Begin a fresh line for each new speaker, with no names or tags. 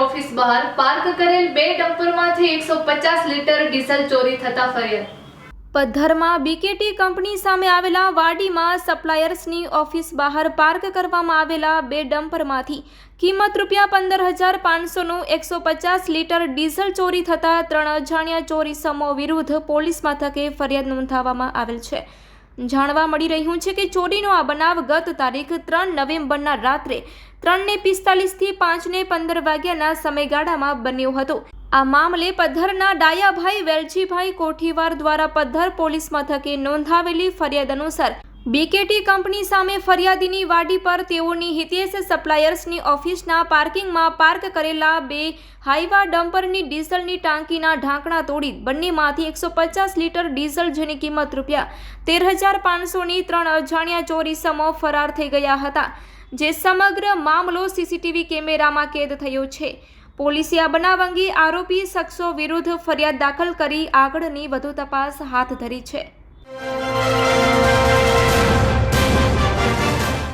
Office બહાર park કરેલ બે ડમ્પરમાંથી એકસો પચાસ લીટર ડીઝલ ચોરી થતા ફરિયાદ પદ્ધરમાં બીકેટી કંપની સામે આવેલા વાડીમાં સપ્લાયર્સની ઓફિસ બહાર પાર્ક કરવામાં આવેલા બે ડમ્પરમાંથી કિંમત રૂપિયા પંદર હજાર પાંચસોનું એકસો પચાસ લીટર ડીઝલ ચોરી થતાં ત્રણ અજાણ્યા ચોરી સમો વિરુદ્ધ પોલીસ મથકે ફરિયાદ નોંધાવવામાં આવેલ છે. જાણવા મળી રહ્યું છે કે ચોરીનો આ બનાવ ગત તારીખ ત્રણ નવેમ્બરના રાત્રે ત્રણને પિસ્તાલીસથી પાંચને પંદર વાગ્યાના સમયગાળામાં બન્યો હતો. આ મામલે પદ્ધરના ડાયાભાઈ વેલજીભાઈ કોઠીવાર દ્વારા પદ્ધર પોલીસ મથકે નોંધાવેલી ફરિયાદ અનુસાર બીકેટી કંપની સામે ફરિયાદીની વાડી પર તેઓની હિતેશ સપ્લાયર્સની ઓફિસના પાર્કિંગમાં પાર્ક કરેલા બે હાઈવા ડમ્પરની ડીઝલની ટાંકીના ઢાંકણા તોડી બંનેમાંથી એકસો પચાસ લીટર ડીઝલ જેની કિંમત રૂપિયા તેર હજાર પાંચસોની ત્રણ અજાણ્યા ચોરી સમો ફરાર થઈ ગયા હતા, જે સમગ્ર મામલો સીસીટીવી કેમેરામાં કેદ થયો છે. પોલીસે આ બનાવ અંગે આરોપી શખ્સો વિરુદ્ધ ફરિયાદ દાખલ કરી આગળની વધુ તપાસ હાથ ધરી છે.